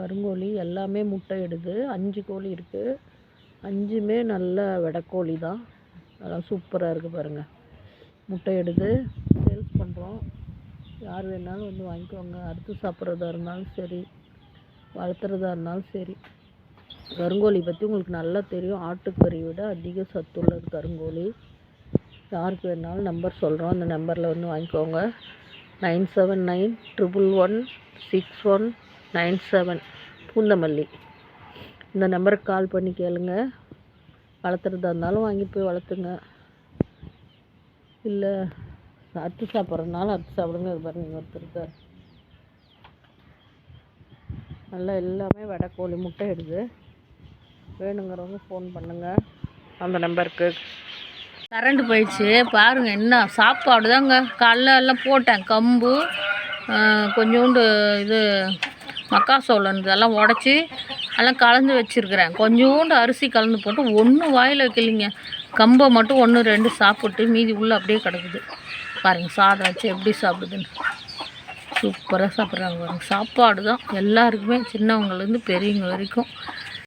கருங்கோழி எல்லாமே முட்டை இடுது. அஞ்சு கோழி இருக்குது அஞ்சுமே நல்ல வெடைக்கோழி தான். அதெல்லாம் சூப்பராக இருக்குது பாருங்கள் முட்டை எடுது சேல்ஸ் பண்ணுறோம் யார் வேணாலும் வந்து வாங்கிக்கோங்க. அறுத்து சாப்பிட்றதா இருந்தாலும் சரி வளர்த்துறதா இருந்தாலும் சரி. கருங்கோழி பற்றி உங்களுக்கு நல்லா தெரியும். ஆட்டுக்கறி விட அதிக சத்துள்ளது கருங்கோழி. யாருக்கு வேணாலும் நம்பர் சொல்கிறோம் அந்த நம்பரில் வந்து வாங்கிக்கோங்க. Nine seven nine triple one six one nine seven Poonamallee. இந்த நம்பருக்கு கால் பண்ணி கேளுங்க. வளர்த்துறதா இருந்தாலும் வாங்கி போய் வளர்த்துங்க. இல்லை அறுத்து சாப்பிட்றதுனால அறுத்து சாப்பிடுங்க. இது பாருங்க நீங்கள் இருக்கார். நல்லா எல்லாமே வடை கோழி முட்டை எடுது வேணுங்கிறவங்க ஃபோன் பண்ணுங்கள் அந்த நம்பருக்கு. கரண்ட் போயிடுச்சு. பாருங்கள் என்ன சாப்பாடு தாங்க காலைல எல்லாம் போட்டேன். கம்பு கொஞ்சோண்டு இது மக்காசோளம் இதெல்லாம் உடச்சி எல்லாம் கலந்து வச்சுருக்கிறேன். கொஞ்சோண்டு அரிசி கலந்து போட்டு ஒன்றும் வாயில் வைக்கலிங்க. கம்பை மட்டும் ஒன்று ரெண்டு சாப்பிட்டு மீதி உள்ளே அப்படியே கிடக்குது. பாருங்கள் சாதம் வச்சு எப்படி சாப்பிடுதுன்னு. சூப்பராக சாப்பிட்றாங்க பாருங்கள் சாப்பாடு தான் எல்லாருக்குமே சின்னவங்கலேருந்து பெரியவங்க வரைக்கும்.